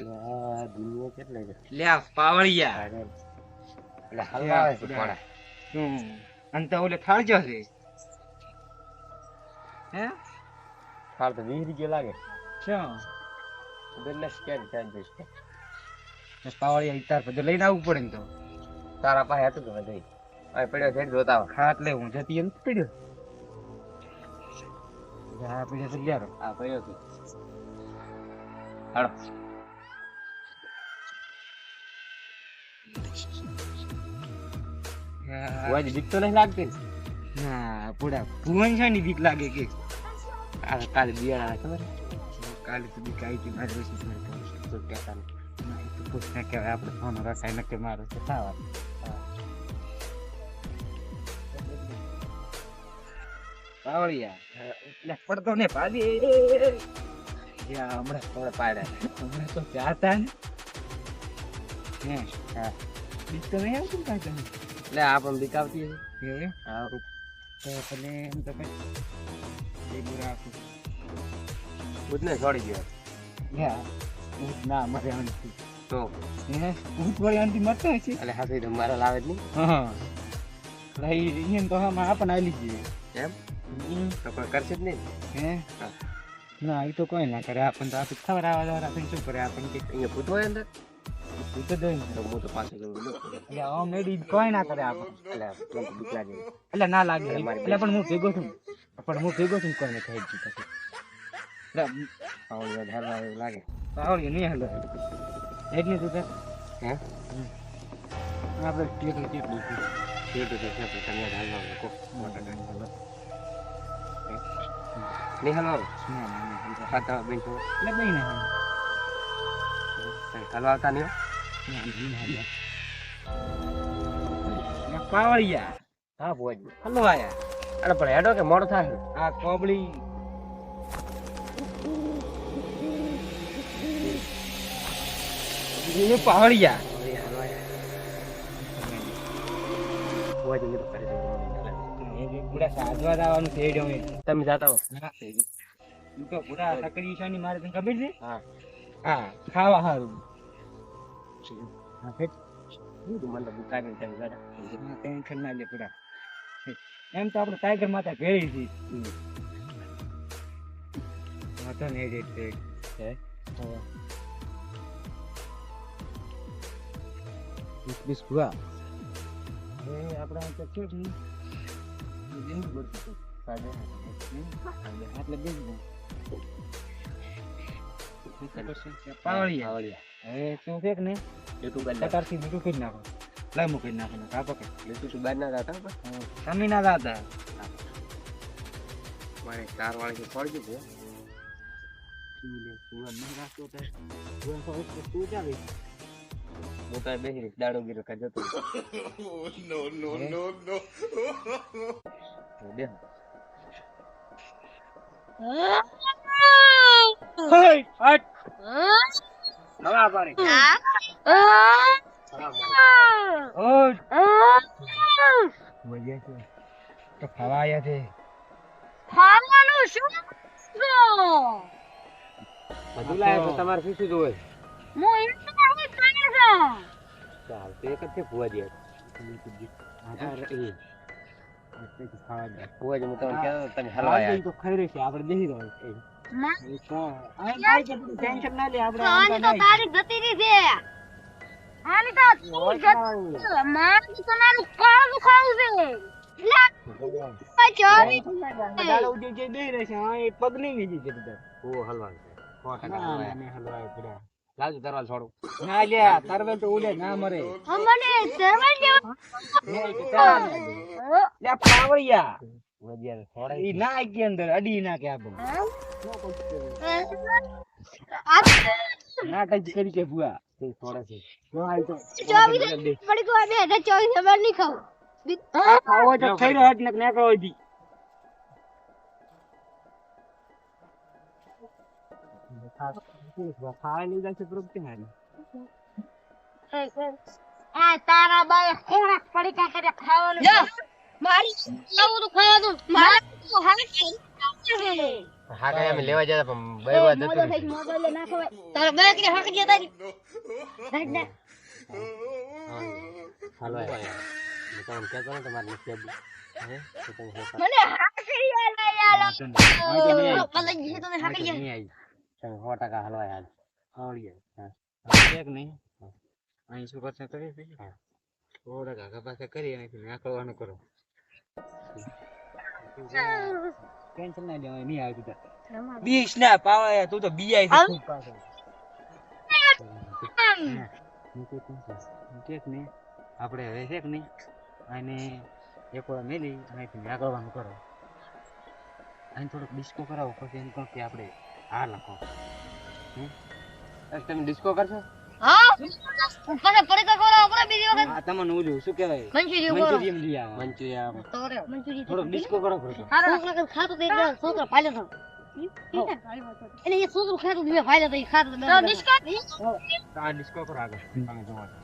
એટલે આ દુનિયા કેટલે છે લે પાવળિયા. એટલે હલવાવે છે પડે હમ. અને તો ઓલે થાળજો છે. હે? થાળ તો વીસ રૂપિયા લાગે. શું એટલે સ્કેન ચાર્જીસ બસ પાવળિયા ઇતાર પછી લઈને આવવું પડે ને તો. તારા પાસે હતું કે ભાઈ આ પડ્યો છે જોતા આવો. ખાટ લે હું જતી એમ પડ્યો. હા પડ્યો છે લ્યારો આ પડ્યો છે. હાલો. કોઈ બીક તો નહીં લાગતી ને? ના પૂડા ભુવન છે ની બીક લાગે કે આ કાલે બિયાણા ખબર કાલે તો બીક આવી હતી મારી ઓછી થોડી તો કહેતા નહીં. ના એ તો પૂછ ના કહેવાય આપણે ફોન રખાય ન કે મારો છે ખાવા પાવળિયા એટલે પડતો ને પાડી યા હમણાં હમણાં પાડ્યા હમણાં તો જાતા ને હે હા. બીક તો નહીં આવતું કાંઈ તને એટલે આ પણ બીક આવતી હશે. એવું હા. તો તને એમ તો કઈ ભેગું રાખું ખુદને છોડી ગયો યા ઊંટ ના મરે આનથી તો? હે? ઊંટ વળી આનથી મરતો હશે એટલે હાથી તો મારા લાવે જ નહીં? હા એટલે એમ તો હા આપણને આલી જઈએ એમ? તો કોઈ કરશે જ નહીં? હે? હા. ના એ તો કોઈ ના કરે. આપણને તો આપણે ખબર આવવા દ્વારા શું કરે? આપણને કે અહીંયા ભૂત હોય અંદર? તો તો તો પાસે જવું એટલે આમ કોઈ ના કરે આપણને એટલે મને બીક લાગે એટલે ના લાગે. એટલે પણ હું ભેગો છું પણ હું ભેગો છું કોઈને થઈ જ પછી. એટલે આવડી એવું લાગે. આવડી નહીં હાલો એટલી તું કર હે? આપણે ટેકલી ટેકલી ઠીક છે છે તમે હાલવા હાલો. નહીં બેન એટલે નહીં હો? ના નહીં હાલો પાવળિયા હા ભુવાજ હાલો આયા અરે પણ કે મોડો થાય આ કોબળી જવાનું છે એડ્યો તમે જાતા હો તો પૂરા સકડી છે મારે ખબર છે હા. હા, ખાવા હારું. એમ તો આપણે ટાઈગર માતા ભેળી હતી વાંધો નહીં? હા. વીસ ભૂવા. એ આપણે તો છે જ નહીં. પડતું. સાંજે. એટલે. પાવળિયા. હવે તું ફેંક ને YouTube બંધ. કટારથી બીજું કરી નાખો. લઈ મૂકી નાખો ને કાપો કે YouTube બંધ ના જાતા હો પણ. તમે ના દાદા મારે ચાર વાળે પડી ગયું હું? તો ખાવા આયા છે ખાવાનું શું બધું લાયા તો તમારે શું શું જોવે હું કરે છું. ચાલ તો એક જ છે ખાવા દે. હું. તમને કહેતો હતો, તમે હલવા તો ખાઈ રહી છે આપણે બેસી રહ્યો ટેન્શન ના લે આપણે આની તો તારીખ જતી રહી છે. આની તો તું જતી છે. તો તમારું કાળું ખાવું છે. લે, આ ચોરી. દાડો ઉડી જે બેહી રહે છે હા એ પગ નહીં લીધી છે બધા ભુવો હલવા છે. સો ટકા ના હલવા ના આવ્યા. નહીં હલવાય પૂરા લાવજો દરવાજો છોડું ના લે તરવે તો ઉડે ના મરે અમને તરવા જેવું. લે પાવળિયા ભુવાજી યાર છોડે ઈ ના આઈ અંદર અડી ના કે ના કઈ કરી કે બુઆ તે છે જો આઈ તો ચોવીસ પડી ગયું. બે હજાર ચોવીસ ખબર નહીં ખાવું. ખાવો તો ખાઈ રહ્યો હટ ને કહો દી ખાવા લઈ જશે પ્રોબ્લેમ હારી તારા બાએ ખોરાક પડીકા કર્યા ખાવાનું મારી આવું તો ખાવાનું. મારે હાથ હા કઈ અમે લેવા જતા પણ જતું ના ખવાય તારા બે કે હક હાલો તમારે આલા યાર. છે યાર. હા. એક નહીં? અહીં શું કરશે કરી હા. થોડા ઘાઘા પાસે કરી અને નાખવાનું કરો. ટેન્શન ના લેવાય નહીં આવતું તાર. બીસ ના પાવા તું તો બીઆઈ છે આવ. ખૂબ પાછો ઠીક ને આપણે હવે છે કે નહીં? અને એક વાર મેલી અહીંથી નાગળવાનું કરો. અહીં થોડોક ડિસ્કો કરાવો પછી એમ કહો કે આપણે આ લખો. તમે ડિસ્કો કરશો? હા. પાછા પરીક્ષા કરો આપણે બીજી વખત આ તમને ઓલું શું કહેવાય? મંચુરિયમ કરો લઈ આવો. મંચુરિયમ તો રે ડિસ્કો કરો પડતો છોકરા ખાતું તો એક છોકરા ફાયલો તો. એને એ છોકરું ખાતું દીવે ફાયલો તો એ ખાતું તો નિષ્કાત આ ડિસ્કો કરો આગળ. તમે જોવો. છો.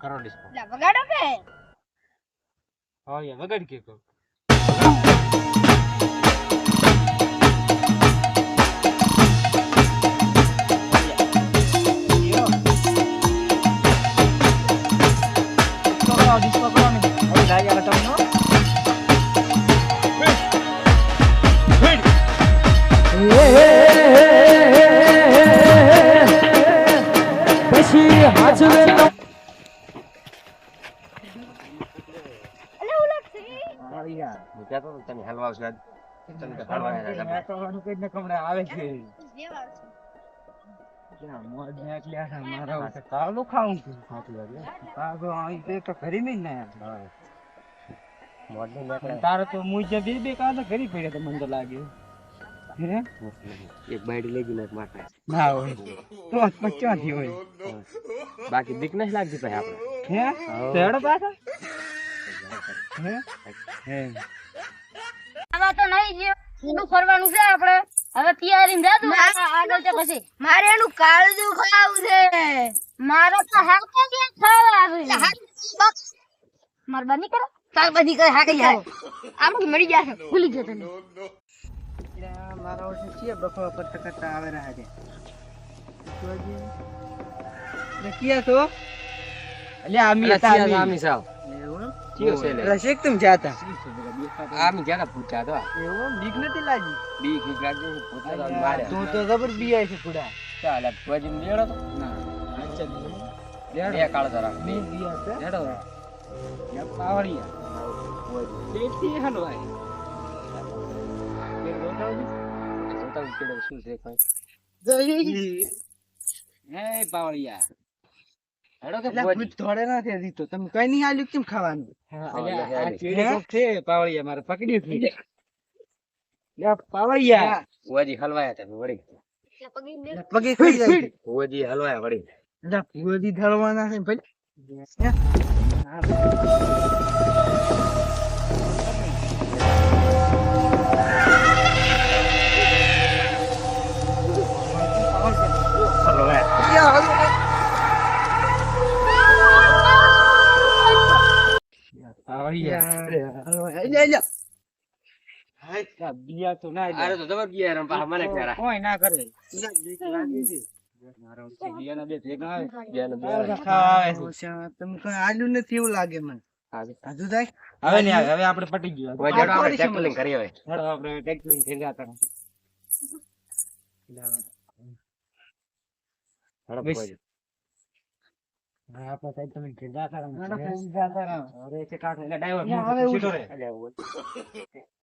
કરો ડિસ્કો વગાડો કે? હા યાર વગાડ કે કહો તારે તો મુજબ બે બે કાં તો ઘરે પડ્યા તો મને તો લાગે. હે એક બાયડી લઈ ગઈ ને ના હોય. તો પચાથી હોય? બાકી નથી લાગતી પછી આપણે. હે? તેડો પાછા? હે? હે. આમાં તો નહીં જે ઊંડું ફરવાનું છે આપણે. હવે તૈયારી આગળ છે પછી. મારે એનું કાળજું ખાવું છે. મારો તો હાકે કે ખાવા આવે. માર બની કરો. તાર બની કરે હાકે આમ મળી જશે. ભૂલી ગયો તને. મારા વર્ષે છીએ બફા કરતા કરતા આવે રહ્યા છે? ક્યાં તો આમી હતા? આમી. સાવ. જાતા આમી તો? એવું બીક નથી લાગી? બીક બીક પૂછ્યા તો. તું તો જબર બીઆઈ છે પૂડા ચાલે પછી લેવડો તો. ના અચ્છા બે કાળા ધરા. બે. બીયા છે? હેડો યા પાવડિયા. બેટી હલવાય બે રોટાવી જોતા હું શું છે કાંઈ. હે પાવડિયા હેડો કે એટલે ભુવાજી. ભૂત થોડે નથી તમે કઈ નહીં હાલ્યું કેમ ખાવાનું આ ચેડી કોક છે પાવડિયા મારે પકડી હતું લે હલવાયા તમે વળી. પગે ખાઈ જાય હલવાયા વળી. એટલે ભૂગોળી ઢળવાના છે ભાઈ આલ્યું નથી એવું લાગે મને હજુ થાય હવે નહીં આવે હવે આપણે પટી ગયું આપણે હવે. આપણે થઈ ગયા. ભુવાજી. આપણે સાહેબ તમે જતા રહો. અરે છે કાઢો એટલે driver સીધો ભુવાજી.